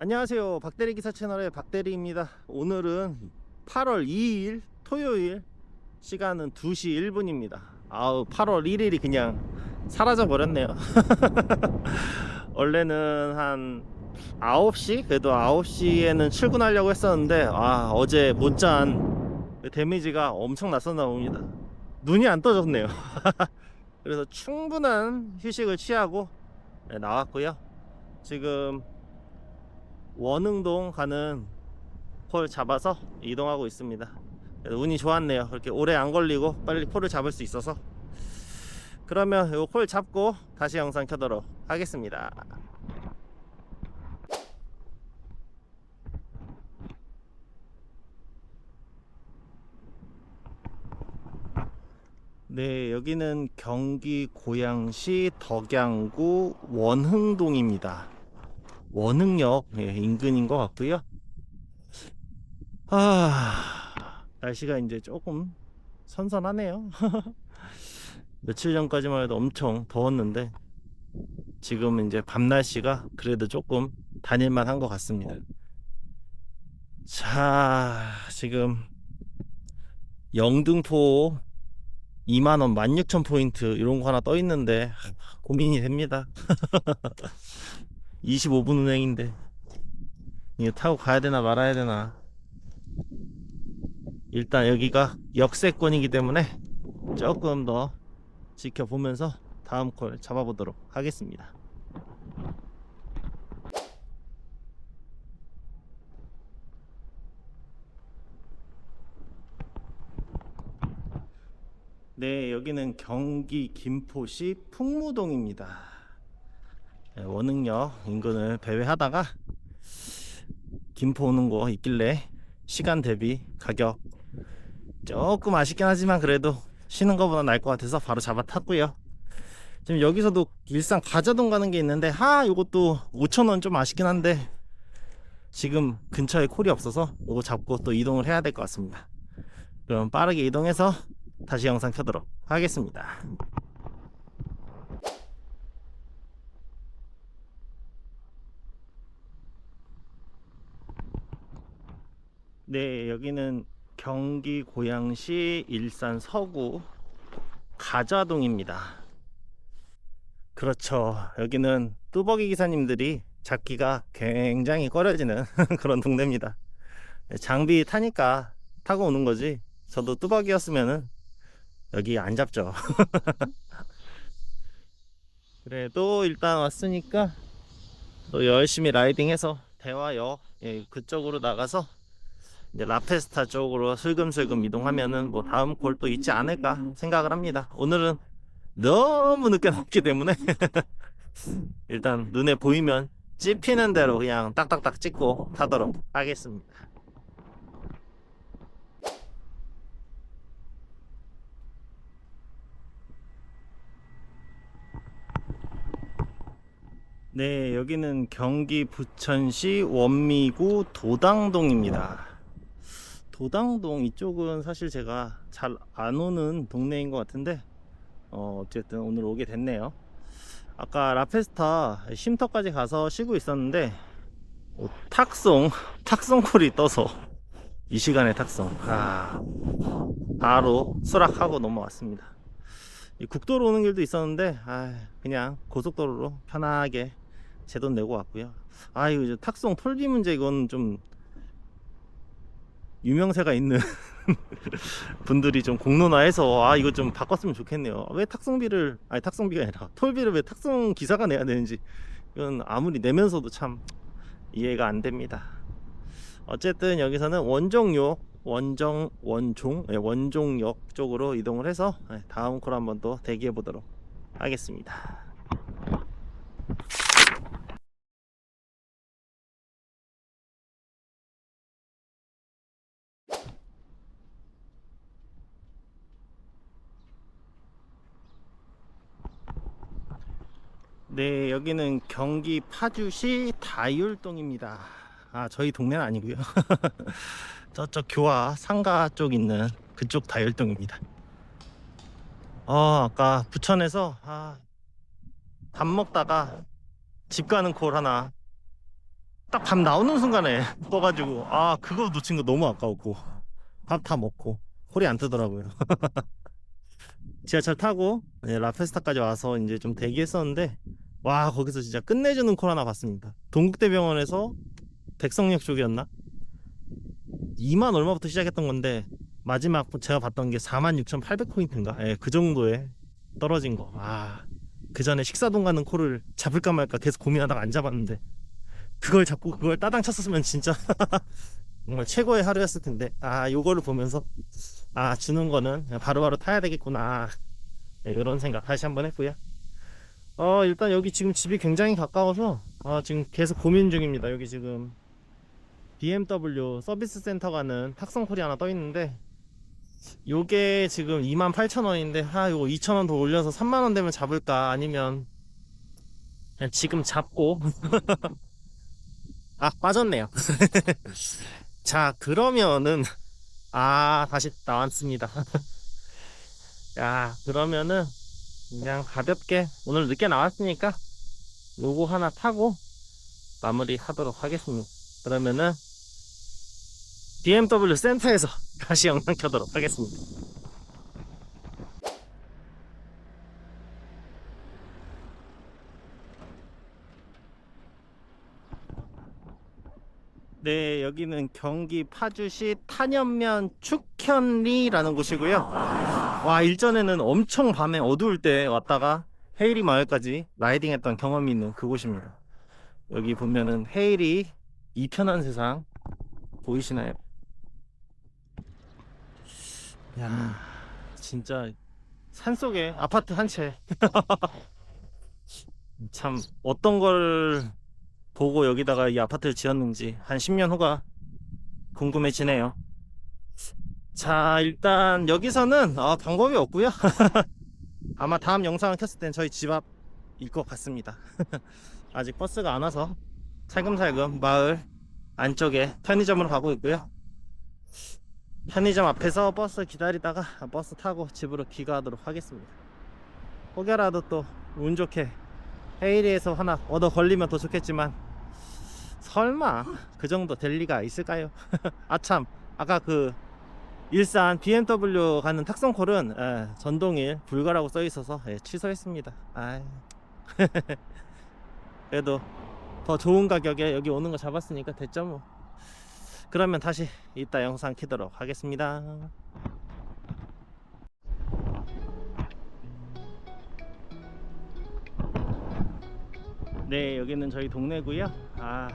안녕하세요. 박대리 기사 채널의 박대리입니다. 오늘은 8월 2일 토요일 시간은 2시 1분입니다. 아우 8월 1일이 그냥 사라져 버렸네요. 원래는 한 9시? 그래도 9시에는 출근하려고 했었는데 아 어제 못자한 데미지가 엄청 났었나 봅니다. 눈이 안 떠졌네요. 그래서 충분한 휴식을 취하고 네, 나왔고요. 지금 원흥동 가는 폴 잡아서 이동하고 있습니다. 운이 좋았네요. 그렇게 오래 안 걸리고 빨리 폴을 잡을 수 있어서. 그러면 이폴 잡고 다시 영상 켜도록 하겠습니다. 네, 여기는 경기 고양시 덕양구 원흥동입니다. 원흥역 예, 인근인 것 같고요. 아 날씨가 이제 조금 선선하네요. 며칠 전까지만 해도 엄청 더웠는데 지금 이제 밤 날씨가 그래도 조금 다닐만 한 것 같습니다. 자 지금 영등포 2만원 16,000포인트 이런 거 하나 떠 있는데 고민이 됩니다. 25분 운행인데. 이거 타고 가야 되나 말아야 되나. 일단 여기가 역세권이기 때문에 조금 더 지켜보면서 다음 콜 잡아보도록 하겠습니다. 네 여기는 경기 김포시 풍무동입니다. 네, 원흥역 인근을 배회하다가 김포 오는 거 있길래 시간 대비 가격 조금 아쉽긴 하지만 그래도 쉬는 거보다 나을 것 같아서 바로 잡아 탔고요. 지금 여기서도 일산 가자동 가는 게 있는데 하 요것도 5천원 좀 아쉽긴 한데 지금 근처에 콜이 없어서 이거 잡고 또 이동을 해야 될 것 같습니다. 그럼 빠르게 이동해서 다시 영상 켜도록 하겠습니다 네, 여기는 경기 고양시 일산 서구 가자동입니다. 그렇죠. 여기는 뚜벅이 기사님들이 잡기가 굉장히 꺼려지는 그런 동네입니다. 장비 타니까 타고 오는 거지. 저도 뚜벅이였으면은 여기 안 잡죠. 그래도 일단 왔으니까 또 열심히 라이딩해서 대화역 예, 그쪽으로 나가서 이제 라페스타 쪽으로 슬금슬금 이동하면은 뭐 다음 골또 있지 않을까 생각을 합니다. 오늘은 너무 늦게 나왔기 때문에 일단 눈에 보이면 찝히는 대로 그냥 딱딱딱 찍고 타도록 하겠습니다. 네, 여기는 경기 부천시 원미구 도당동입니다. 도당동 이쪽은 사실 제가 잘 안 오는 동네인 것 같은데 어, 어쨌든 오늘 오게 됐네요. 아까 라페스타 쉼터까지 가서 쉬고 있었는데 어, 탁송 탁송콜이 떠서 이 시간에 탁송 아, 바로 수락하고 넘어왔습니다. 이 국도로 오는 길도 있었는데 아, 그냥 고속도로로 편하게 제 돈 내고 왔고요. 아 이거 탁송 톨비 문제 이건 좀 유명세가 있는 분들이 좀 공론화해서 아 이거 좀 바꿨으면 좋겠네요. 왜 탁송비를 아니 탁송비가 아니라 톨비를 왜 탁송 기사가 내야 되는지 이건 아무리 내면서도 참 이해가 안 됩니다. 어쨌든 여기서는 원종역 원정 원종 예, 원종역 쪽으로 이동을 해서 예, 다음 콜 한번 또 대기해 보도록 하겠습니다. 네, 여기는 경기 파주시 다율동입니다. 아, 저희 동네는 아니고요. 저쪽 교화 상가 쪽 있는 그쪽 다율동입니다. 어, 아까 부천에서 아, 밥 먹다가 집 가는 콜 하나 딱 밥 나오는 순간에 떠가지고 아 그거 놓친 거 너무 아까웠고 밥 다 먹고 콜이 안 뜨더라고요. 지하철 타고 이제 라페스타까지 와서 이제 좀 대기했었는데 와 거기서 진짜 끝내주는 콜 하나 봤습니다. 동국대병원에서 백성역 쪽이었나? 2만 얼마부터 시작했던 건데 마지막 제가 봤던 게 46,800포인트인가? 예, 그 정도에 떨어진 거. 아, 그 전에 식사동 가는 콜을 잡을까 말까 계속 고민하다가 안 잡았는데 그걸 잡고 그걸 따당 쳤었으면 진짜 정말 최고의 하루였을 텐데 아, 요거를 보면서 아, 주는 거는 바로바로 타야 되겠구나. 예, 이런 생각 다시 한번 했고요. 어, 일단 여기 지금 집이 굉장히 가까워서 아, 지금 계속 고민 중입니다. 여기 지금 BMW 서비스 센터 가는 탁성 콜이 하나 떠 있는데 요게 지금 28,000원인데 아 요거 2,000원 더 올려서 3만원 되면 잡을까? 아니면 그냥 지금 잡고. 아 빠졌네요. 자 그러면은 아 다시 나왔습니다. 야 그러면은 그냥 가볍게 오늘 늦게 나왔으니까 요거 하나 타고 마무리 하도록 하겠습니다 그러면은 BMW 센터에서 다시 영상 켜도록 하겠습니다. 네, 여기는 경기 파주시 탄현면 축현리라는 곳이고요. 와, 일전에는 엄청 밤에 어두울 때 왔다가 헤이리 마을까지 라이딩 했던 경험이 있는 그곳입니다. 여기 보면은 헤이리 이편한 세상 보이시나요? 야, 진짜 산 속에 아파트 한 채. 참 어떤 걸 보고 여기다가 이 아파트를 지었는지 한 10년 후가 궁금해지네요. 자, 일단 여기서는 아, 방법이 없고요. 아마 다음 영상을 켰을 땐 저희 집 앞일 것 같습니다. 아직 버스가 안 와서 살금살금 마을 안쪽에 편의점으로 가고 있고요. 편의점 앞에서 버스 기다리다가 버스 타고 집으로 귀가하도록 하겠습니다. 혹여라도 또 운 좋게 헤이리에서 하나 얻어 걸리면 더 좋겠지만 설마 그 정도 될 리가 있을까요? 아참 아까 그 일산 BMW 가는 탁송콜은 예, 전동일 불가라고 써 있어서 예, 취소했습니다. 아이. 그래도 더 좋은 가격에 여기 오는 거 잡았으니까 됐죠 뭐. 그러면 다시 이따 영상 키도록 하겠습니다. 네, 여기는 저희 동네고요. 아,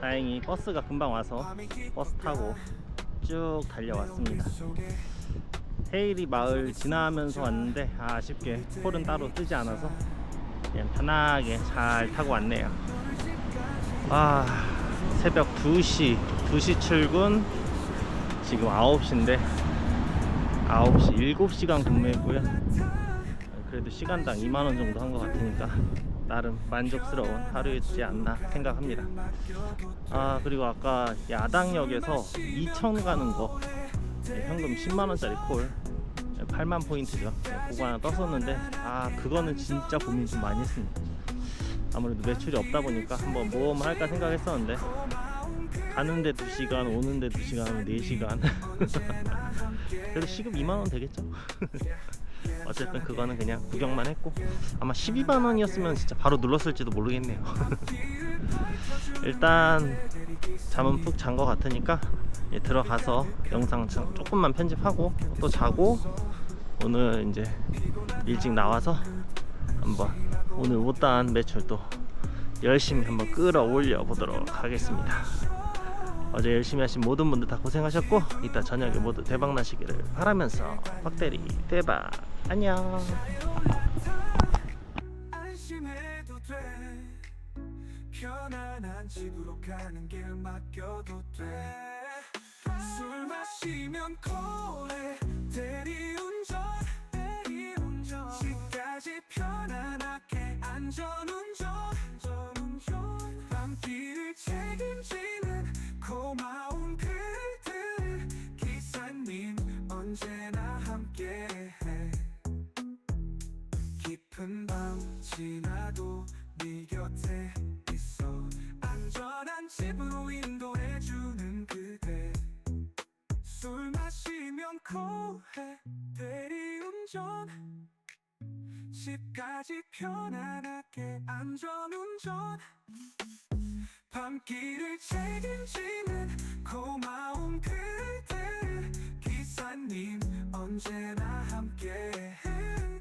다행히 버스가 금방 와서 버스 타고 쭉 달려왔습니다. 헤이리 마을 지나면서 왔는데 아, 아쉽게 폴은 따로 뜨지 않아서 그냥 편하게 잘 타고 왔네요. 아, 새벽 2시, 2시 출근, 지금 9시인데, 9시, 7시간 근무했고요. 그래도 시간당 2만원 정도 한 것 같으니까, 나름 만족스러운 하루였지 않나 생각합니다. 아, 그리고 아까 야당역에서 2천 가는 거, 네, 현금 10만 원짜리 콜, 8만 포인트죠. 네, 그거 하나 떴었는데, 아, 그거는 진짜 고민 좀 많이 했습니다. 아무래도 매출이 없다 보니까 한번 모험을 할까 생각했었는데 가는데 2시간 오는데 2시간 하면 4시간 그래도 시급 2만원 되겠죠 어쨌든 그거는 그냥 구경만 했고 아마 12만 원이었으면 진짜 바로 눌렀을지도 모르겠네요 일단 잠은 푹 잔 것 같으니까 예, 들어가서 영상 참- 조금만 편집하고 또 자고 오늘 이제 일찍 나와서 한번 오늘 못다한 매출도 열심히 한번 끌어올려 보도록 하겠습니다. 어제 열심히 하신 모든 분들 다 고생하셨고 이따 저녁에 모두 대박 나시기를 바라면서 박대리 대박 안녕. 안전운전. 밤길을 책임지는 고마운 지나도 네 곁에 있어. 안전한 맛집으로 인도해주는 그대. 술 마시면 코해 대리운전. 집까지 편안하게 안전운전. 밤길을 책임지는 고마운 그대. 기사님 언제나 함께 밤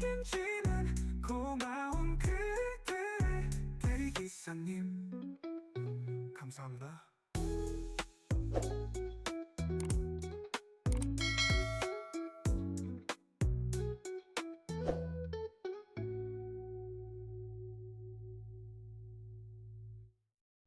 책임지는 고마운 그대 대리기사님. 감사합니다